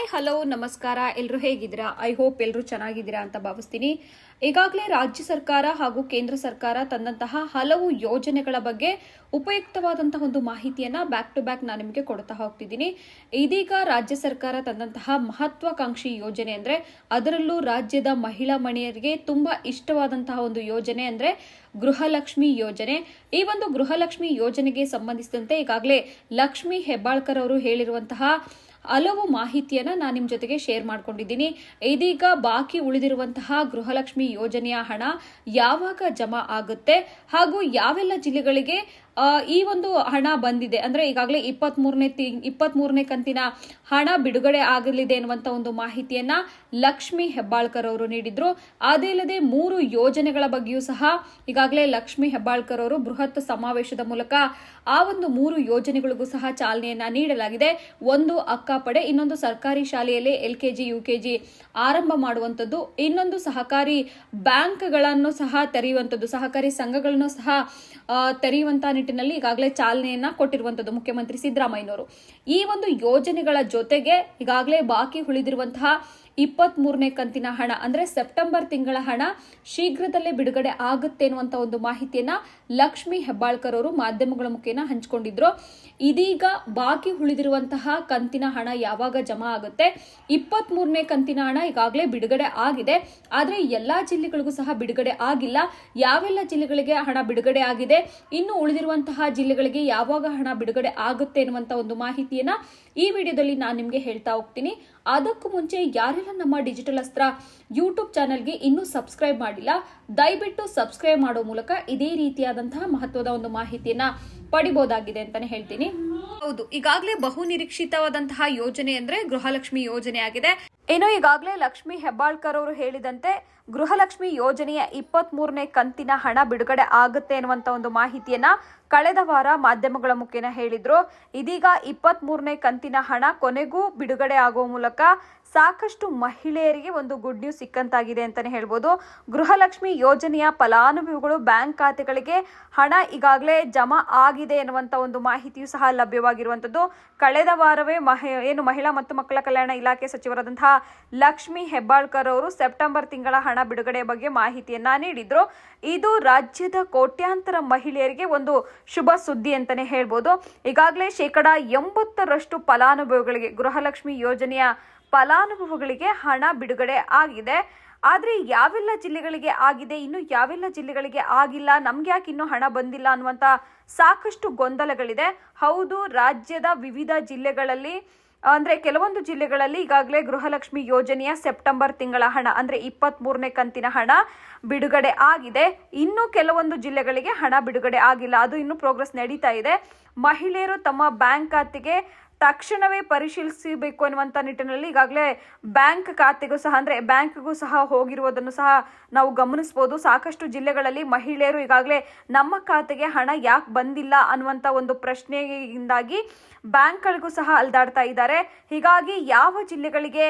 Hi hello ನಮಸ್ಕಾರ. ಎಲ್ಲರೂ ಹೇಗಿದ್ದೀರಾ? ಐ ಹೋಪ್ ಎಲ್ಲರೂ ಚೆನ್ನಾಗಿದ್ದೀರಾ ಅಂತ ಭಾವಿಸ್ತೀನಿ. ಈಗಾಗಲೇ ರಾಜ್ಯ ಸರ್ಕಾರ ಹಾಗೂ ಕೇಂದ್ರ ಸರ್ಕಾರ ತಂದಂತಹ ಹಲವು ಯೋಜನೆಗಳ ಬಗ್ಗೆ ಉಪಯುಕ್ತವಾದಂತಹ ಒಂದು ಮಾಹಿತಿಯನ್ನ ಬ್ಯಾಕ್ ಟು ಬ್ಯಾಕ್ ನಾನು ನಿಮಗೆ ಕೊಡ್ತಾ ಹೋಗ್ತಿದ್ದೀನಿ. ಇದೀಗ ರಾಜ್ಯ ಸರ್ಕಾರ ತಂದಂತಹ ಮಹತ್ವಾಕಾಂಕ್ಷಿ ಯೋಜನೆ ಅಂದ್ರೆ ಅದರಲ್ಲೂ ರಾಜ್ಯದ ಮಹಿಳಾ ಮಣಿಯರಿಗೆ ತುಂಬಾ ಇಷ್ಟವಾದಂತಹ ಒಂದು ಯೋಜನೆ ಅಂದ್ರೆ ಗೃಹಲಕ್ಷ್ಮಿ ಯೋಜನೆ. ಈ ಒಂದು ಗೃಹಲಕ್ಷ್ಮಿ ಯೋಜನೆಗೆ ಸಂಬಂಧಿಸಿದಂತೆ ಈಗಾಗಲೇ ಲಕ್ಷ್ಮಿ ಹೆಬ್ಬಾಳ್ಕರ್ ಅವರು ಹೇಳಿರುವಂತಹ ಹಲವು ಮಾಹಿತಿಯನ್ನು ನಾನು ನಿಮ್ಮ ಜೊತೆಗೆ ಶೇರ್ ಮಾಡ್ಕೊಂಡಿದ್ದೀನಿ. ಇದೀಗ ಬಾಕಿ ಉಳಿದಿರುವಂತಹ ಗೃಹಲಕ್ಷ್ಮಿ ಯೋಜನೆಯ ಹಣ ಯಾವಾಗ ಜಮಾ ಆಗುತ್ತೆ? ಹಾಗೂ ಯಾವೆಲ್ಲ ಜಿಲ್ಲೆಗಳಿಗೆ ಈ ಒಂದು ಹಣ ಬಂದಿದೆ. ಅಂದ್ರೆ ಈಗಾಗಲೇ ಇಪ್ಪತ್ತ್ ಮೂರನೇ ಇಪ್ಪತ್ತ್ ಮೂರನೇ ಕಂತಿನ ಹಣ ಬಿಡುಗಡೆ ಆಗಲಿದೆ ಅನ್ನುವಂತ ಒಂದು ಮಾಹಿತಿಯನ್ನ ಲಕ್ಷ್ಮಿ ಹೆಬ್ಬಾಳ್ಕರ್ ಅವರು ನೀಡಿದ್ರು. ಅದೇ ಮೂರು ಯೋಜನೆಗಳ ಬಗ್ಗೆಯೂ ಸಹ ಈಗಾಗಲೇ ಲಕ್ಷ್ಮಿ ಹೆಬ್ಬಾಳ್ಕರ್ ಅವರು ಬೃಹತ್ ಸಮಾವೇಶದ ಮೂಲಕ ಆ ಒಂದು ಮೂರು ಯೋಜನೆಗಳಿಗೂ ಸಹ ಚಾಲನೆಯನ್ನ ನೀಡಲಾಗಿದೆ. ಒಂದು ಅಕ್ಕಪಡೆ, ಇನ್ನೊಂದು ಸರ್ಕಾರಿ ಶಾಲೆಯಲ್ಲಿ L K G U K G ಆರಂಭ ಮಾಡುವಂಥದ್ದು. ಇನ್ನೊಂದು ಸಹಕಾರಿ ಬ್ಯಾಂಕ್ಗಳನ್ನು ಸಹ ತೆರೆಯುವಂಥದ್ದು, ಸಹಕಾರಿ ಸಂಘಗಳನ್ನು ಸಹ ತೆರೆಯುವಂತಹ ತೆರೆಯುವಂತ ನಿಟ್ಟಿನಲ್ಲಿ ಈಗಾಗಲೇ ಚಾಲನೆಯನ್ನ ಕೊಟ್ಟಿರುವಂತದ್ದು ಮುಖ್ಯಮಂತ್ರಿ ಸಿದ್ದರಾಮಯ್ಯನವರು. ಈ ಒಂದು ಯೋಜನೆಗಳ ಜೊತೆಗೆ ಈಗಾಗಲೇ ಬಾಕಿ ಉಳಿದಿರುವಂತಹ ಇಪ್ಪತ್ತ್ ಮೂರನೇ ಕಂತಿನ ಹಣ, ಅಂದ್ರೆ ಸೆಪ್ಟೆಂಬರ್ ತಿಂಗಳ ಹಣ, ಶೀಘ್ರದಲ್ಲೇ ಬಿಡುಗಡೆ ಆಗುತ್ತೆ ಅನ್ನುವಂತ ಒಂದು ಮಾಹಿತಿಯನ್ನ ಲಕ್ಷ್ಮಿ ಹೆಬ್ಬಾಳ್ಕರ್ ಅವರು ಮಾಧ್ಯಮಗಳ ಮುಖೇನ ಹಂಚಿಕೊಂಡಿದ್ರು. ಇದೀಗ ಬಾಕಿ ಉಳಿದಿರುವಂತಹ ಕಂತಿನ ಹಣ ಯಾವಾಗ ಜಮಾ ಆಗುತ್ತೆ? ಇಪ್ಪತ್ತ್ ಕಂತಿನ ಹಣ ಈಗಾಗಲೇ ಬಿಡುಗಡೆ ಆಗಿದೆ. ಆದರೆ ಎಲ್ಲಾ ಜಿಲ್ಲೆಗಳಿಗೂ ಸಹ ಬಿಡುಗಡೆ ಆಗಿಲ್ಲ. ಯಾವೆಲ್ಲ ಜಿಲ್ಲೆಗಳಿಗೆ ಹಣ ಬಿಡುಗಡೆ ಆಗಿದೆ? ಇನ್ನು ಉಳಿದಿರುವಂತಹ ಜಿಲ್ಲೆಗಳಿಗೆ ಯಾವಾಗ ಹಣ ಬಿಡುಗಡೆ ಆಗುತ್ತೆ ಅನ್ನುವಂತ ಒಂದು ಮಾಹಿತಿಯನ್ನ ಈ ವಿಡಿಯೋದಲ್ಲಿ ನಾನು ನಿಮಗೆ ಹೇಳ್ತಾ ಹೋಗ್ತೀನಿ. ಅದಕ್ಕೂ ಮುಂಚೆ ಯಾರೆಲ್ಲ ನಮ್ಮ ಡಿಜಿಟಲ್ ಅಸ್ತ್ರ ಯೂಟ್ಯೂಬ್ ಚಾನೆಲ್ಗೆ ಇನ್ನೂ ಸಬ್ಸ್ಕ್ರೈಬ್ ಮಾಡಿಲ್ಲ ದಯವಿಟ್ಟು ಸಬ್ಸ್ಕ್ರೈಬ್ ಮಾಡೋ ಮೂಲಕ ಇದೇ ರೀತಿಯಾದಂತಹ ಮಹತ್ವದ ಒಂದು ಮಾಹಿತಿಯನ್ನ ಪಡಿಬಹುದಾಗಿದೆ ಅಂತಾನೆ ಹೇಳ್ತೀನಿ. ಹೌದು ಈಗಾಗಲೇ ಬಹು ನಿರೀಕ್ಷಿತವಾದಂತಹ ಯೋಜನೆ ಅಂದ್ರೆ ಗೃಹಲಕ್ಷ್ಮಿ ಯೋಜನೆ ಆಗಿದೆ. ಏನೋ ಈಗಾಗಲೇ ಲಕ್ಷ್ಮಿ ಹೆಬ್ಬಾಳ್ಕರ್ ಅವರು ಹೇಳಿದಂತೆ ಗೃಹಲಕ್ಷ್ಮಿ ಯೋಜನೆಯ ಇಪ್ಪತ್ತ್ ಮೂರನೇ ಕಂತಿನ ಹಣ ಬಿಡುಗಡೆ ಆಗುತ್ತೆ ಅನ್ನುವಂತ ಒಂದು ಮಾಹಿತಿಯನ್ನ ಕಳೆದ ವಾರ ಮಾಧ್ಯಮಗಳ ಮುಖೇನ ಹೇಳಿದ್ರು. ಇದೀಗ ಇಪ್ಪತ್ತ್ ಮೂರನೇ ಕಂತಿನ ಹಣ ಕೊನೆಗೂ ಬಿಡುಗಡೆ ಆಗುವ ಮೂಲಕ ಸಾಕಷ್ಟು ಮಹಿಳೆಯರಿಗೆ ಒಂದು ಗುಡ್ ನ್ಯೂಸ್ ಸಿಕ್ಕಂತಾಗಿದೆ ಅಂತಾನೆ ಹೇಳ್ಬೋದು. ಗೃಹಲಕ್ಷ್ಮಿ ಯೋಜನೆಯ ಫಲಾನುಭವಿಗಳು ಬ್ಯಾಂಕ್ ಖಾತೆಗಳಿಗೆ ಹಣ ಈಗಾಗಲೇ ಜಮಾ ಆಗಿದೆ ಎನ್ನುವಂಥ ಒಂದು ಮಾಹಿತಿಯು ಸಹ ಲಭ್ಯವಾಗಿರುವಂಥದ್ದು. ಕಳೆದ ವಾರವೇ ಮಹ, ಏನು ಮಹಿಳಾ ಮತ್ತು ಮಕ್ಕಳ ಕಲ್ಯಾಣ ಇಲಾಖೆ ಸಚಿವರಾದಂತಹ ಲಕ್ಷ್ಮಿ ಹೆಬ್ಬಾಳ್ಕರ್ ಅವರು ಸೆಪ್ಟೆಂಬರ್ ತಿಂಗಳ ಹಣ ಬಿಡುಗಡೆ ಬಗ್ಗೆ ಮಾಹಿತಿಯನ್ನ ನೀಡಿದ್ರು. ಇದು ರಾಜ್ಯದ ಕೋಟ್ಯಾಂತರ ಮಹಿಳೆಯರಿಗೆ ಒಂದು ಶುಭ ಸುದ್ದಿ ಅಂತಾನೆ ಹೇಳ್ಬೋದು. ಈಗಾಗಲೇ ಶೇಕಡ ಎಂಬತ್ತರಷ್ಟು ಫಲಾನುಭವಿಗಳಿಗೆ, ಗೃಹಲಕ್ಷ್ಮಿ ಯೋಜನೆಯ ಫಲಾನುಭವಿಗಳಿಗೆ ಹಣ ಬಿಡುಗಡೆ ಆಗಿದೆ. ಆದರೆ ಯಾವೆಲ್ಲ ಜಿಲ್ಲೆಗಳಿಗೆ ಆಗಿದೆ, ಇನ್ನು ಯಾವೆಲ್ಲ ಜಿಲ್ಲೆಗಳಿಗೆ ಆಗಿಲ್ಲ ನಮ್ಗೆ ಯಾಕೆ ಇನ್ನೂ ಹಣ ಬಂದಿಲ್ಲ ಅನ್ನುವಂಥ ಸಾಕಷ್ಟು ಗೊಂದಲಗಳಿದೆ. ಹೌದು, ರಾಜ್ಯದ ವಿವಿಧ ಜಿಲ್ಲೆಗಳಲ್ಲಿ ಅಂದ್ರೆ ಕೆಲವೊಂದು ಜಿಲ್ಲೆಗಳಲ್ಲಿ ಈಗಾಗಲೇ ಗೃಹಲಕ್ಷ್ಮಿ ಯೋಜನೆಯ ಸೆಪ್ಟೆಂಬರ್ ತಿಂಗಳ ಹಣ, ಅಂದ್ರೆ ಇಪ್ಪತ್ತ್ ಮೂರನೇ ಕಂತಿನ ಹಣ ಬಿಡುಗಡೆ ಆಗಿದೆ. ಇನ್ನು ಕೆಲವೊಂದು ಜಿಲ್ಲೆಗಳಿಗೆ ಹಣ ಬಿಡುಗಡೆ ಆಗಿಲ್ಲ. ಅದು ಇನ್ನು ಪ್ರೋಗ್ರೆಸ್ ನಡೀತಾ ಇದೆ. ಮಹಿಳೆಯರು ತಮ್ಮ ಬ್ಯಾಂಕ್ ಖಾತೆಗೆ ತಕ್ಷಣವೇ ಪರಿಶೀಲಿಸಬೇಕು ಅನ್ನುವಂಥ ನಿಟ್ಟಿನಲ್ಲಿ ಈಗಾಗಲೇ ಬ್ಯಾಂಕ್ ಖಾತೆಗೂ ಸಹ, ಅಂದರೆ ಬ್ಯಾಂಕ್ಗೂ ಸಹ ಹೋಗಿರುವುದನ್ನು ಸಹ ನಾವು ಗಮನಿಸ್ಬೋದು. ಸಾಕಷ್ಟು ಜಿಲ್ಲೆಗಳಲ್ಲಿ ಮಹಿಳೆಯರು ಈಗಾಗಲೇ ನಮ್ಮ ಖಾತೆಗೆ ಹಣ ಯಾಕೆ ಬಂದಿಲ್ಲ ಅನ್ನುವಂಥ ಒಂದು ಪ್ರಶ್ನೆಯಿಂದಾಗಿ ಬ್ಯಾಂಕ್ಗಳಿಗೂ ಸಹ ಅಲ್ದಾಡ್ತಾ ಇದ್ದಾರೆ. ಹೀಗಾಗಿ ಯಾವ ಜಿಲ್ಲೆಗಳಿಗೆ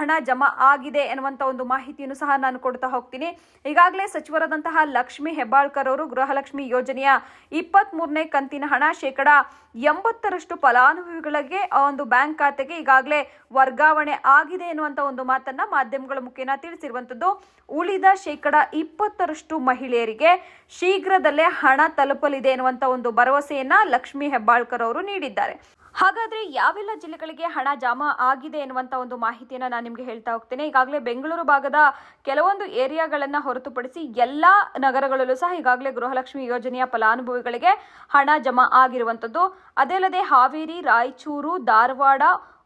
ಹಣ ಜಮಾ ಆಗಿದೆ ಎನ್ನುವಂಥ ಒಂದು ಮಾಹಿತಿಯನ್ನು ಸಹ ನಾನು ಕೊಡ್ತಾ ಹೋಗ್ತೀನಿ. ಈಗಾಗಲೇ ಸಚಿವರಾದಂತಹ ಲಕ್ಷ್ಮಿ ಹೆಬ್ಬಾಳ್ಕರ್ ಅವರು ಗೃಹಲಕ್ಷ್ಮಿ ಯೋಜನೆಯ ಇಪ್ಪತ್ತ್ ಮೂರನೇ ಕಂತಿನ ಹಣ ಶೇಕಡ ಎಂಬತ್ತರಷ್ಟು ಫಲಾನುಭವಿಗಳಿಗೆ ಒಂದು ಬ್ಯಾಂಕ್ ಖಾತೆಗೆ ಈಗಾಗಲೇ ವರ್ಗಾವಣೆ ಆಗಿದೆ ಎನ್ನುವಂತ ಒಂದು ಮಾತನ್ನ ಮಾಧ್ಯಮಗಳ ಮುಖೇನ ತಿಳಿಸಿರುವಂತದ್ದು, ಉಳಿದ ಶೇಕಡ ಇಪ್ಪತ್ತರಷ್ಟು ಮಹಿಳೆಯರಿಗೆ ಶೀಘ್ರದಲ್ಲೇ ಹಣ ತಲುಪಲಿದೆ ಎನ್ನುವಂತ ಒಂದು ಭರವಸೆಯನ್ನ ಲಕ್ಷ್ಮಿ ಹೆಬ್ಬಾಳ್ಕರ್ ಅವರು ನೀಡಿದ್ದಾರೆ. ಹಾಗಾದ್ರೆ ಯಾವೆಲ್ಲ ಜಿಲ್ಲೆಗಳಿಗೆ ಹಣ ಜಮಾ ಆಗಿದೆ ಎನ್ನುವಂತ ಒಂದು ಮಾಹಿತಿಯನ್ನ ನಾನು ನಿಮಗೆ ಹೇಳ್ತಾ ಹೋಗ್ತೇನೆ. ಈಗಾಗಲೇ ಬೆಂಗಳೂರು ಭಾಗದ ಕೆಲವೊಂದು ಏರಿಯಾಗಳನ್ನ ಹೊರತುಪಡಿಸಿ ಎಲ್ಲಾ ನಗರಗಳಲ್ಲೂ ಸಹ ಈಗಾಗಲೇ ಗೃಹಲಕ್ಷ್ಮಿ ಯೋಜನೆಯ ಫಲಾನುಭವಿಗಳಿಗೆ ಹಣ ಜಮಾ ಆಗಿರುವಂತದ್ದು. ಅದೇ ಅಲ್ಲದೆ ಹಾವೇರಿ, ರಾಯಚೂರು, ಧಾರವಾಡ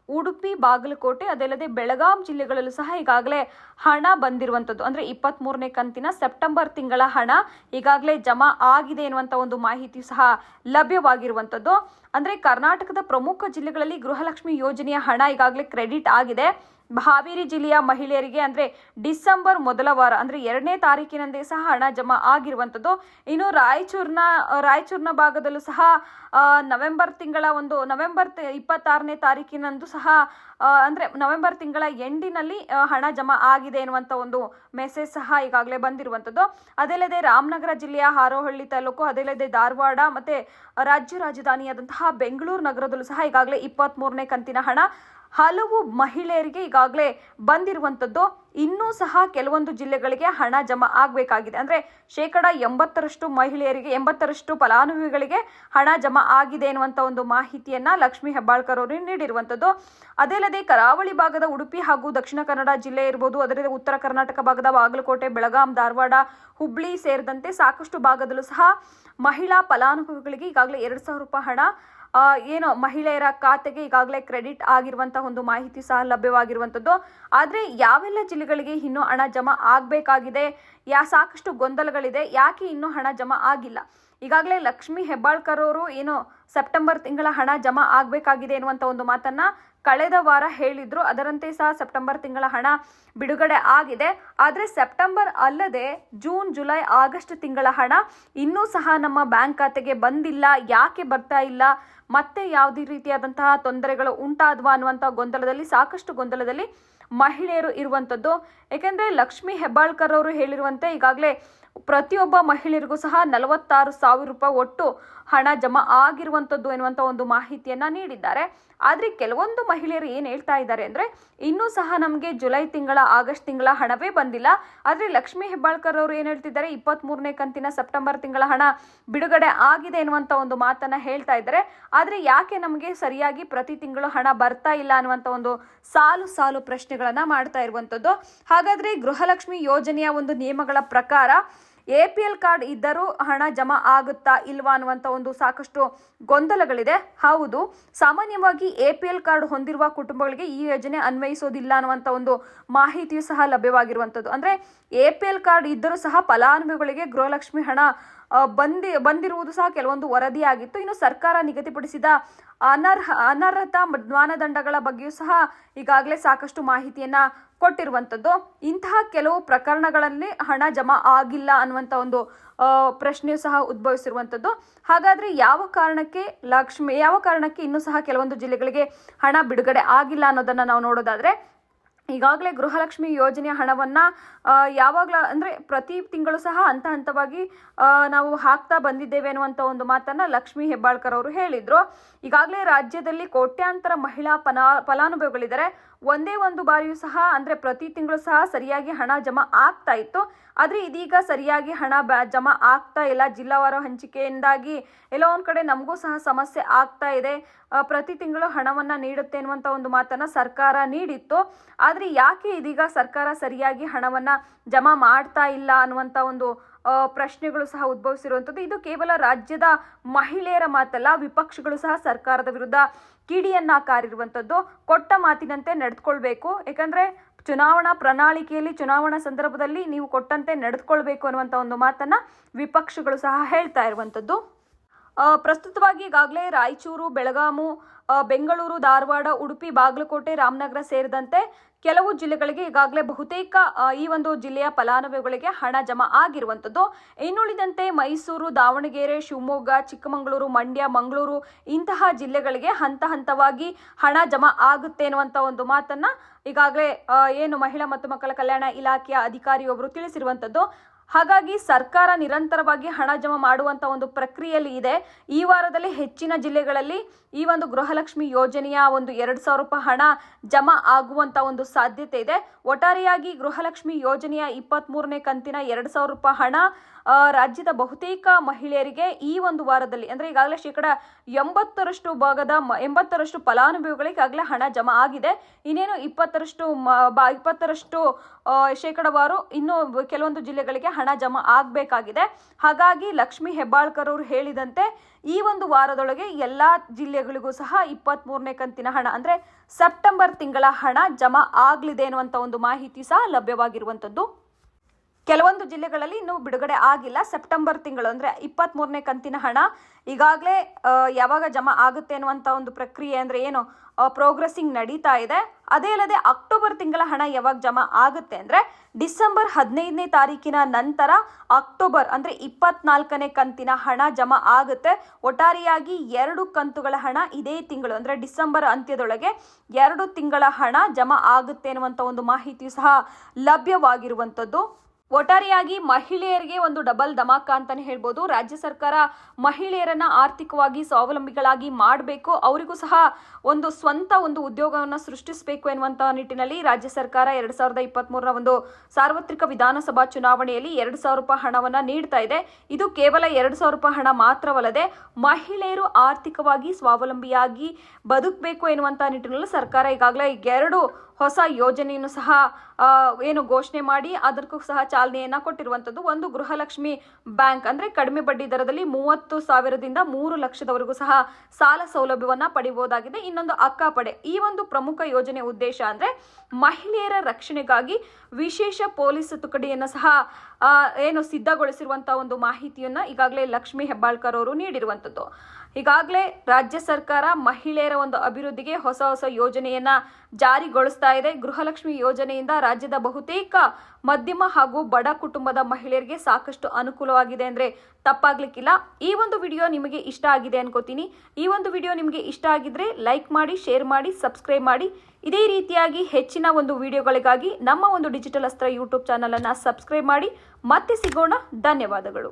ಉಡುಪಿ, ಬಾಗಲಕೋಟೆ, ಅದಲ್ಲದೆ ಬೆಳಗಾಂ ಜಿಲ್ಲೆಗಳಲ್ಲೂ ಸಹ ಈಗಾಗಲೇ ಹಣ ಬಂದಿರುವಂಥದ್ದು. ಅಂದ್ರೆ ಇಪ್ಪತ್ತ್ ಮೂರನೇ ಕಂತಿನ ಸೆಪ್ಟೆಂಬರ್ ತಿಂಗಳ ಹಣ ಈಗಾಗಲೇ ಜಮಾ ಆಗಿದೆ ಎನ್ನುವಂಥ ಒಂದು ಮಾಹಿತಿ ಸಹ ಲಭ್ಯವಾಗಿರುವಂಥದ್ದು. ಅಂದ್ರೆ ಕರ್ನಾಟಕದ ಪ್ರಮುಖ ಜಿಲ್ಲೆಗಳಲ್ಲಿ ಗೃಹಲಕ್ಷ್ಮಿ ಯೋಜನೆಯ ಹಣ ಈಗಾಗಲೇ ಕ್ರೆಡಿಟ್ ಆಗಿದೆ. ಹಾವೇರಿ ಜಿಲ್ಲೆಯ ಮಹಿಳೆಯರಿಗೆ ಅಂದ್ರೆ ಡಿಸೆಂಬರ್ ಮೊದಲ ವಾರ ಅಂದ್ರೆ ಎರಡನೇ ತಾರೀಕಿನಂದೇ ಸಹ ಹಣ ಜಮಾ ಆಗಿರುವಂಥದ್ದು. ಇನ್ನು ರಾಯಚೂರ್ನ ರಾಯಚೂರ್ನ ಭಾಗದಲ್ಲೂ ಸಹ ನವೆಂಬರ್ ತಿಂಗಳ ಒಂದು, ನವೆಂಬರ್ ಇಪ್ಪತ್ತಾರನೇ ತಾರೀಕಿನಂದು ಸಹ ಅಂದ್ರೆ ನವೆಂಬರ್ ತಿಂಗಳ ಎಂಡಿನಲ್ಲಿ ಹಣ ಜಮಾ ಆಗಿದೆ ಎನ್ನುವಂತ ಒಂದು ಮೆಸೇಜ್ ಸಹ ಈಗಾಗಲೇ ಬಂದಿರುವಂಥದ್ದು. ಅದಲ್ಲದೆ ರಾಮನಗರ ಜಿಲ್ಲೆಯ ಹಾರೋಹಳ್ಳಿ ತಾಲೂಕು, ಅದಲ್ಲದೆ ಧಾರವಾಡ ಮತ್ತೆ ರಾಜ್ಯ ರಾಜಧಾನಿಯಾದಂತಹ ಬೆಂಗಳೂರು ನಗರದಲ್ಲೂ ಸಹ ಈಗಾಗಲೇ ಇಪ್ಪತ್ತ್ ಮೂರನೇ ಕಂತಿನ ಹಣ ಹಲವು ಮಹಿಳೆಯರಿಗೆ ಈಗಾಗಲೇ ಬಂದಿರುವಂಥದ್ದು ಇನ್ನೂ ಸಹ ಕೆಲವೊಂದು ಜಿಲ್ಲೆಗಳಿಗೆ ಹಣ ಜಮಾ ಆಗಬೇಕಾಗಿದೆ. ಅಂದರೆ ಶೇಕಡ ಎಂಬತ್ತರಷ್ಟು ಮಹಿಳೆಯರಿಗೆ, ಎಂಬತ್ತರಷ್ಟು ಫಲಾನುಭವಿಗಳಿಗೆ ಹಣ ಜಮಾ ಆಗಿದೆ ಎನ್ನುವಂಥ ಒಂದು ಮಾಹಿತಿಯನ್ನು ಲಕ್ಷ್ಮೀ ಹೆಬ್ಬಾಳ್ಕರ್ ಅವರು ನೀಡಿರುವಂಥದ್ದು ಅದೇ ಕರಾವಳಿ ಭಾಗದ ಉಡುಪಿ ಹಾಗೂ ದಕ್ಷಿಣ ಕನ್ನಡ ಜಿಲ್ಲೆ ಇರ್ಬೋದು ಅದರಿಂದ ಉತ್ತರ ಕರ್ನಾಟಕ ಭಾಗದ ಬಾಗಲಕೋಟೆ, ಬೆಳಗಾಂ, ಧಾರವಾಡ, ಹುಬ್ಳಿ ಸೇರಿದಂತೆ ಸಾಕಷ್ಟು ಭಾಗದಲ್ಲೂ ಸಹ ಮಹಿಳಾ ಫಲಾನುಭವಿಗಳಿಗೆ ಈಗಾಗಲೇ ಎರಡು ಸಾವಿರ ರೂಪಾಯಿ ಹಣ ಏನು ಮಹಿಳೆಯರ ಖಾತೆಗೆ ಈಗಾಗಲೇ ಕ್ರೆಡಿಟ್ ಆಗಿರುವಂತಹ ಒಂದು ಮಾಹಿತಿ ಸಹ ಲಭ್ಯವಾಗಿರುವಂಥದ್ದು. ಆದರೆ ಯಾವೆಲ್ಲ ಜಿಲ್ಲೆಗಳಿಗೆ ಇನ್ನೂ ಹಣ ಜಮಾ ಆಗಬೇಕಾಗಿದೆ? ಯಾ, ಸಾಕಷ್ಟು ಗೊಂದಲಗಳಿದೆ. ಯಾಕೆ ಇನ್ನೂ ಹಣ ಜಮಾ ಆಗಿಲ್ಲ? ಈಗಾಗಲೇ ಲಕ್ಷ್ಮಿ ಹೆಬ್ಬಾಳ್ಕರ್ ಅವರು ಏನು ಸೆಪ್ಟೆಂಬರ್ ತಿಂಗಳ ಹಣ ಜಮಾ ಆಗಬೇಕಾಗಿದೆ ಎನ್ನುವಂಥ ಒಂದು ಮಾತನ್ನ ಕಳೆದ ವಾರ ಹೇಳಿದ್ರು. ಅದರಂತೆ ಸಹ ಸೆಪ್ಟೆಂಬರ್ ತಿಂಗಳ ಹಣ ಬಿಡುಗಡೆ ಆಗಿದೆ. ಆದರೆ ಸೆಪ್ಟೆಂಬರ್ ಅಲ್ಲದೆ ಜೂನ್, ಜುಲೈ, ಆಗಸ್ಟ್ ತಿಂಗಳ ಹಣ ಇನ್ನೂ ಸಹ ನಮ್ಮ ಬ್ಯಾಂಕ್ ಖಾತೆಗೆ ಬಂದಿಲ್ಲ. ಯಾಕೆ ಬರ್ತಾ ಇಲ್ಲ? ಮತ್ತೆ ಯಾವುದೇ ರೀತಿಯಾದಂತಹ ತೊಂದರೆಗಳು ಉಂಟಾದ್ವಾ ಅನ್ನುವಂಥ ಗೊಂದಲದಲ್ಲಿ, ಸಾಕಷ್ಟು ಗೊಂದಲದಲ್ಲಿ ಮಹಿಳೆಯರು ಇರುವಂಥದ್ದು. ಏಕೆಂದರೆ ಲಕ್ಷ್ಮಿ ಹೆಬ್ಬಾಳ್ಕರ್ ಅವರು ಹೇಳಿರುವಂತೆ ಈಗಾಗಲೇ ಪ್ರತಿಯೊಬ್ಬ ಮಹಿಳೆಯರಿಗೂ ಸಹ ನಲವತ್ತಾರು ಸಾವಿರ ರೂಪಾಯಿ ಒಟ್ಟು ಹಣ ಜಮಾ ಆಗಿರುವಂಥದ್ದು ಎನ್ನುವಂಥ ಒಂದು ಮಾಹಿತಿಯನ್ನು ನೀಡಿದ್ದಾರೆ. ಆದರೆ ಕೆಲವೊಂದು ಮಹಿಳೆಯರು ಏನು ಹೇಳ್ತಾ ಇದ್ದಾರೆ ಅಂದರೆ, ಇನ್ನೂ ಸಹ ನಮಗೆ ಜುಲೈ ತಿಂಗಳ, ಆಗಸ್ಟ್ ತಿಂಗಳ ಹಣವೇ ಬಂದಿಲ್ಲ. ಆದರೆ ಲಕ್ಷ್ಮೀ ಹೆಬ್ಬಾಳ್ಕರ್ ಅವರು ಏನು ಹೇಳ್ತಿದ್ದಾರೆ ಇಪ್ಪತ್ತ್ಮೂರನೇ ಕಂತಿನ ಸೆಪ್ಟೆಂಬರ್ ತಿಂಗಳ ಹಣ ಬಿಡುಗಡೆ ಆಗಿದೆ ಎನ್ನುವಂಥ ಒಂದು ಮಾತನ್ನ ಹೇಳ್ತಾ ಇದ್ದಾರೆ. ಆದರೆ ಯಾಕೆ ನಮಗೆ ಸರಿಯಾಗಿ ಪ್ರತಿ ತಿಂಗಳು ಹಣ ಬರ್ತಾ ಇಲ್ಲ ಅನ್ನುವಂಥ ಒಂದು ಸಾಲು ಸಾಲು ಪ್ರಶ್ನೆಗಳನ್ನು ಮಾಡ್ತಾ ಇರುವಂಥದ್ದು ಹಾಗಾದ್ರೆ ಗೃಹಲಕ್ಷ್ಮಿ ಯೋಜನೆಯ ಒಂದು ನಿಯಮಗಳ ಪ್ರಕಾರ ಎ ಪಿ ಎಲ್ ಕಾರ್ಡ್ ಇದ್ದರೂ ಹಣ ಜಮಾ ಆಗುತ್ತಾ ಇಲ್ವಾ ಅನ್ನುವಂಥ ಒಂದು ಸಾಕಷ್ಟು ಗೊಂದಲಗಳಿದೆ. ಹೌದು, ಸಾಮಾನ್ಯವಾಗಿ ಎ ಪಿ ಎಲ್ ಕಾರ್ಡ್ ಹೊಂದಿರುವ ಕುಟುಂಬಗಳಿಗೆ ಈ ಯೋಜನೆ ಅನ್ವಯಿಸೋದಿಲ್ಲ ಅನ್ನುವಂಥ ಒಂದು ಮಾಹಿತಿಯು ಸಹ ಲಭ್ಯವಾಗಿರುವಂಥದ್ದು. ಅಂದರೆ ಎ ಪಿ ಎಲ್ ಕಾರ್ಡ್ ಇದ್ದರೂ ಸಹ ಫಲಾನುಭವಿಗಳಿಗೆ ಗೃಹಲಕ್ಷ್ಮಿ ಹಣ ಬಂದಿ, ಬಂದಿರುವುದು ಸಹ ಕೆಲವೊಂದು ವರದಿಯಾಗಿತ್ತು. ಇನ್ನು ಸರ್ಕಾರ ನಿಗದಿಪಡಿಸಿದ ಅನರ್ಹ, ಅನರ್ಹತಾ ಮಾನದಂಡಗಳ ಬಗ್ಗೆಯೂ ಸಹ ಈಗಾಗಲೇ ಸಾಕಷ್ಟು ಮಾಹಿತಿಯನ್ನ ಕೊಟ್ಟಿರುವಂಥದ್ದು ಇಂತಹ ಕೆಲವು ಪ್ರಕರಣಗಳಲ್ಲಿ ಹಣ ಜಮಾ ಆಗಿಲ್ಲ ಅನ್ನುವಂಥ ಒಂದು ಪ್ರಶ್ನೆಯು ಸಹ ಉದ್ಭವಿಸಿರುವಂಥದ್ದು ಹಾಗಾದ್ರೆ ಯಾವ ಕಾರಣಕ್ಕೆ ಲಕ್ಷ್ಮಿ, ಯಾವ ಕಾರಣಕ್ಕೆ ಇನ್ನೂ ಸಹ ಕೆಲವೊಂದು ಜಿಲ್ಲೆಗಳಿಗೆ ಹಣ ಬಿಡುಗಡೆ ಆಗಿಲ್ಲ ಅನ್ನೋದನ್ನ ನಾವು ನೋಡೋದಾದ್ರೆ ಈಗಾಗಲೇ ಗೃಹಲಕ್ಷ್ಮಿ ಯೋಜನೆಯ ಹಣವನ್ನು ಯಾವಾಗಲ, ಅಂದರೆ ಪ್ರತಿ ತಿಂಗಳು ಸಹ ಹಂತ ಹಂತವಾಗಿ ನಾವು ಹಾಕ್ತಾ ಬಂದಿದ್ದೇವೆ ಅನ್ನುವಂಥ ಒಂದು ಮಾತನ್ನು ಲಕ್ಷ್ಮಿ ಹೆಬ್ಬಾಳ್ಕರ್ ಅವರು ಹೇಳಿದರು. ಈಗಾಗಲೇ ರಾಜ್ಯದಲ್ಲಿ ಕೋಟ್ಯಾಂತರ ಮಹಿಳಾ ಫಲಾ ಫಲಾನುಭವಿಗಳಿದ್ದಾರೆ. ಒಂದೇ ಒಂದು ಬಾರಿಯೂ ಸಹ, ಅಂದರೆ ಪ್ರತಿ ತಿಂಗಳು ಸಹ ಸರಿಯಾಗಿ ಹಣ ಜಮಾ ಆಗ್ತಾ ಇತ್ತು. ಆದರೆ ಇದೀಗ ಸರಿಯಾಗಿ ಹಣ ಜಮಾ ಆಗ್ತಾ ಇಲ್ಲ. ಜಿಲ್ಲಾವಾರು ಹಂಚಿಕೆಯಿಂದಾಗಿ ಎಲ್ಲೋ ಒಂದು ಕಡೆ ನಮಗೂ ಸಹ ಸಮಸ್ಯೆ ಆಗ್ತಾ ಇದೆ. ಪ್ರತಿ ತಿಂಗಳು ಹಣವನ್ನು ನೀಡುತ್ತೆ ಅನ್ನುವಂಥ ಒಂದು ಮಾತನ್ನು ಸರ್ಕಾರ ನೀಡಿತ್ತು. ಆದರೆ ಯಾಕೆ ಇದೀಗ ಸರ್ಕಾರ ಸರಿಯಾಗಿ ಹಣವನ್ನು ಜಮಾ ಮಾಡ್ತಾ ಇಲ್ಲ ಅನ್ನುವಂಥ ಒಂದು ಪ್ರಶ್ನೆಗಳು ಸಹ ಉದ್ಭವಿಸಿರುವಂಥದ್ದು. ಇದು ಕೇವಲ ರಾಜ್ಯದ ಮಹಿಳೆಯರ ಮಾತಲ್ಲ, ವಿಪಕ್ಷಗಳು ಸಹ ಸರ್ಕಾರದ ವಿರುದ್ಧ ಕಿಡಿಯನ್ನ ಕಾರಿರುವಂಥದ್ದು ಕೊಟ್ಟ ಮಾತಿನಂತೆ ನಡೆದುಕೊಳ್ಬೇಕು. ಯಾಕಂದ್ರೆ ಚುನಾವಣಾ ಪ್ರಣಾಳಿಕೆಯಲ್ಲಿ, ಚುನಾವಣಾ ಸಂದರ್ಭದಲ್ಲಿ ನೀವು ಕೊಟ್ಟಂತೆ ನಡೆದುಕೊಳ್ಬೇಕು ಅನ್ನುವಂಥ ಒಂದು ಮಾತನ್ನ ವಿಪಕ್ಷಗಳು ಸಹ ಹೇಳ್ತಾ ಇರುವಂಥದ್ದು. ಪ್ರಸ್ತುತವಾಗಿ ಈಗಾಗಲೇ ರಾಯಚೂರು, ಬೆಳಗಾಮು ಬೆಂಗಳೂರು, ಧಾರವಾಡ, ಉಡುಪಿ, ಬಾಗಲಕೋಟೆ, ರಾಮನಗರ ಸೇರಿದಂತೆ ಕೆಲವು ಜಿಲ್ಲೆಗಳಿಗೆ ಈಗಾಗಲೇ ಬಹುತೇಕ ಈ ಒಂದು ಜಿಲ್ಲೆಯ ಫಲಾನುಭವಿಗಳಿಗೆ ಹಣ ಜಮಾ ಆಗಿರುವಂಥದ್ದು. ಇನ್ನುಳಿದಂತೆ ಮೈಸೂರು, ದಾವಣಗೆರೆ, ಶಿವಮೊಗ್ಗ, ಚಿಕ್ಕಮಗಳೂರು, ಮಂಡ್ಯ, ಮಂಗಳೂರು ಇಂತಹ ಜಿಲ್ಲೆಗಳಿಗೆ ಹಂತ ಹಂತವಾಗಿ ಹಣ ಜಮಾ ಆಗುತ್ತೆ ಅನ್ನುವಂಥ ಒಂದು ಮಾತನ್ನ ಈಗಾಗಲೇ ಏನು ಮಹಿಳಾ ಮತ್ತು ಮಕ್ಕಳ ಕಲ್ಯಾಣ ಇಲಾಖೆಯ ಅಧಿಕಾರಿಯೊಬ್ಬರು ತಿಳಿಸಿರುವಂಥದ್ದು. ಹಾಗಾಗಿ ಸರ್ಕಾರ ನಿರಂತರವಾಗಿ ಹಣ ಜಮಾ ಮಾಡುವಂತ ಒಂದು ಪ್ರಕ್ರಿಯೆಯಲ್ಲಿ ಇದೆ. ಈ ವಾರದಲ್ಲಿ ಹೆಚ್ಚಿನ ಜಿಲ್ಲೆಗಳಲ್ಲಿ ಈ ಒಂದು ಗೃಹಲಕ್ಷ್ಮಿ ಯೋಜನೆಯ ಒಂದು ಎರಡು ಸಾವಿರ ರೂಪಾಯಿ ಹಣ ಜಮಾ ಆಗುವಂತ ಒಂದು ಸಾಧ್ಯತೆ ಇದೆ. ಒಟ್ಟಾರೆಯಾಗಿ ಗೃಹಲಕ್ಷ್ಮಿ ಯೋಜನೆಯ ಇಪ್ಪತ್ತ್ ಕಂತಿನ ಎರಡು ಸಾವಿರ ರೂಪಾಯಿ ಹಣ ರಾಜ್ಯದ ಬಹುತೇಕ ಮಹಿಳೆಯರಿಗೆ ಈ ಒಂದು ವಾರದಲ್ಲಿ, ಅಂದ್ರೆ ಈಗಾಗಲೇ ಶೇಕಡ ಎಂಬತ್ತರಷ್ಟು ಭಾಗದ ಎಂಬತ್ತರಷ್ಟು ಫಲಾನುಭವಿಗಳಿಗೆ ಆಗಲೇ ಹಣ ಜಮಾ ಆಗಿದೆ. ಇನ್ನೇನು ಇಪ್ಪತ್ತರಷ್ಟು ಇಪ್ಪತ್ತರಷ್ಟು ಶೇಕಡವಾರು ಇನ್ನೂ ಕೆಲವೊಂದು ಜಿಲ್ಲೆಗಳಿಗೆ ಹಣ ಜಮಾ ಆಗಬೇಕಾಗಿದೆ. ಹಾಗಾಗಿ ಲಕ್ಷ್ಮಿ ಹೆಬ್ಬಾಳ್ಕರ್ ಅವರು ಹೇಳಿದಂತೆ ಈ ಒಂದು ವಾರದೊಳಗೆ ಎಲ್ಲ ಜಿಲ್ಲೆಗಳಿಗೂ ಸಹ ಇಪ್ಪತ್ತ್ ಮೂರನೇ ಕಂತಿನ ಹಣ, ಅಂದರೆ ಸೆಪ್ಟೆಂಬರ್ ತಿಂಗಳ ಹಣ ಜಮಾ ಆಗಲಿದೆ ಅನ್ನುವಂತ ಒಂದು ಮಾಹಿತಿ ಸಹ ಲಭ್ಯವಾಗಿರುವಂತದ್ದು. ಕೆಲವೊಂದು ಜಿಲ್ಲೆಗಳಲ್ಲಿ ಇನ್ನೂ ಬಿಡುಗಡೆ ಆಗಿಲ್ಲ. ಸೆಪ್ಟೆಂಬರ್ ತಿಂಗಳು ಅಂದ್ರೆ ಇಪ್ಪತ್ತ್ ಕಂತಿನ ಹಣ. ಈಗಾಗಲೇ ಯಾವಾಗ ಜಮಾ ಆಗುತ್ತೆ ಅನ್ನುವಂಥ ಒಂದು ಪ್ರಕ್ರಿಯೆ ಅಂದ್ರೆ ಏನು ಪ್ರೋಗ್ರೆಸ್ಸಿಂಗ್ ನಡೀತಾ ಇದೆ. ಅದೇ ಅಲ್ಲದೆ ಅಕ್ಟೋಬರ್ ತಿಂಗಳ ಹಣ ಯಾವಾಗ ಜಮಾ ಆಗುತ್ತೆ ಅಂದ್ರೆ ಡಿಸೆಂಬರ್ ಹದಿನೈದನೇ ತಾರೀಕಿನ ನಂತರ ಅಕ್ಟೋಬರ್ ಅಂದ್ರೆ ಇಪ್ಪತ್ನಾಲ್ಕನೇ ಕಂತಿನ ಹಣ ಜಮಾ ಆಗುತ್ತೆ. ಒಟ್ಟಾರೆಯಾಗಿ ಎರಡು ಕಂತುಗಳ ಹಣ ಇದೇ ತಿಂಗಳು ಅಂದ್ರೆ ಡಿಸೆಂಬರ್ ಅಂತ್ಯದೊಳಗೆ ಎರಡು ತಿಂಗಳ ಹಣ ಜಮಾ ಆಗುತ್ತೆ ಅನ್ನುವಂಥ ಒಂದು ಮಾಹಿತಿಯು ಸಹ ಲಭ್ಯವಾಗಿರುವಂಥದ್ದು ಒಟ್ಟಾರೆಯಾಗಿ ಮಹಿಳೆಯರಿಗೆ ಒಂದು ಡಬಲ್ ಧಮಾಕ ಅಂತಾನೆ ಹೇಳ್ಬೋದು. ರಾಜ್ಯ ಸರ್ಕಾರ ಮಹಿಳೆಯರನ್ನ ಆರ್ಥಿಕವಾಗಿ ಸ್ವಾವಲಂಬಿಗಳಾಗಿ ಮಾಡಬೇಕು. ಅವರಿಗೂ ಸಹ ಒಂದು ಸ್ವಂತ ಒಂದು ಉದ್ಯೋಗವನ್ನು ಸೃಷ್ಟಿಸಬೇಕು ಎನ್ನುವಂತ ನಿಟ್ಟಿನಲ್ಲಿ ರಾಜ್ಯ ಸರ್ಕಾರ ಎರಡ್ ಸಾವಿರದ ಇಪ್ಪತ್ತ್ ಮೂರರ ಒಂದು ಸಾರ್ವತ್ರಿಕ ವಿಧಾನಸಭಾ ಚುನಾವಣೆಯಲ್ಲಿ ಎರಡು ಸಾವಿರ ರೂಪಾಯಿ ಹಣವನ್ನ ನೀಡ್ತಾ ಇದೆ. ಇದು ಕೇವಲ ಎರಡು ಸಾವಿರ ರೂಪಾಯಿ ಹಣ ಮಾತ್ರವಲ್ಲದೆ ಮಹಿಳೆಯರು ಆರ್ಥಿಕವಾಗಿ ಸ್ವಾವಲಂಬಿಯಾಗಿ ಬದುಕಬೇಕು ಎನ್ನುವಂತ ನಿಟ್ಟಿನಲ್ಲಿ ಸರ್ಕಾರ ಈಗಾಗಲೇ ಎರಡು ಹೊಸ ಯೋಜನೆಯನ್ನು ಸಹ ಏನು ಘೋಷಣೆ ಮಾಡಿ, ಅದಕ್ಕೂ ಸಹ ಚಾಲನೆಯನ್ನ ಕೊಟ್ಟಿರುವಂತದ್ದು ಒಂದು ಗೃಹಲಕ್ಷ್ಮಿ ಬ್ಯಾಂಕ್. ಅಂದ್ರೆ ಕಡಿಮೆ ಬಡ್ಡಿ ದರದಲ್ಲಿ ಮೂವತ್ತು ಸಾವಿರದಿಂದ ಮೂರು ಲಕ್ಷದವರೆಗೂ ಸಹ ಸಾಲ ಸೌಲಭ್ಯವನ್ನ ಪಡೆಯಬಹುದಾಗಿದೆ ಇನ್ನೊಂದು ಅಕ್ಕಾಪಡೆ. ಈ ಒಂದು ಪ್ರಮುಖ ಯೋಜನೆ ಉದ್ದೇಶ ಅಂದ್ರೆ ಮಹಿಳೆಯರ ರಕ್ಷಣೆಗಾಗಿ ವಿಶೇಷ ಪೊಲೀಸ್ ತುಕಡಿಯನ್ನು ಸಹ ಏನು ಸಿದ್ಧಗೊಳಿಸಿರುವಂತಹ ಒಂದು ಮಾಹಿತಿಯನ್ನ ಈಗಾಗಲೇ ಲಕ್ಷ್ಮಿ ಹೆಬ್ಬಾಳ್ಕರ್ ಅವರು ನೀಡಿರುವಂತದ್ದು. ಈಗಾಗಲೇ ರಾಜ್ಯ ಸರ್ಕಾರ ಮಹಿಳೆಯರ ಒಂದು ಅಭಿವೃದ್ಧಿಗೆ ಹೊಸ ಹೊಸ ಯೋಜನೆಯನ್ನ ಜಾರಿಗೊಳಿಸ್ತಾ ಇದೆ. ಗೃಹಲಕ್ಷ್ಮಿ ಯೋಜನೆಯಿಂದ ರಾಜ್ಯದ ಬಹುತೇಕ ಮಧ್ಯಮ ಹಾಗೂ ಬಡ ಕುಟುಂಬದ ಮಹಿಳೆಯರಿಗೆ ಸಾಕಷ್ಟು ಅನುಕೂಲವಾಗಿದೆ ಅಂದ್ರೆ ತಪ್ಪಾಗ್ಲಿಕ್ಕಿಲ್ಲ. ಈ ಒಂದು ವಿಡಿಯೋ ನಿಮಗೆ ಇಷ್ಟ ಆಗಿದೆ ಅನ್ಕೋತೀನಿ. ಈ ಒಂದು ವಿಡಿಯೋ ನಿಮಗೆ ಇಷ್ಟ ಆಗಿದ್ರೆ ಲೈಕ್ ಮಾಡಿ, ಶೇರ್ ಮಾಡಿ, ಸಬ್ಸ್ಕ್ರೈಬ್ ಮಾಡಿ. ಇದೇ ರೀತಿಯಾಗಿ ಹೆಚ್ಚಿನ ಒಂದು ವಿಡಿಯೋಗಳಿಗಾಗಿ ನಮ್ಮ ಒಂದು ಡಿಜಿಟಲ್ ಅಸ್ತ್ರ ಯೂಟ್ಯೂಬ್ ಚಾನಲ್ ಅನ್ನ ಸಬ್ಸ್ಕ್ರೈಬ್ ಮಾಡಿ. ಮತ್ತೆ ಸಿಗೋಣ. ಧನ್ಯವಾದಗಳು.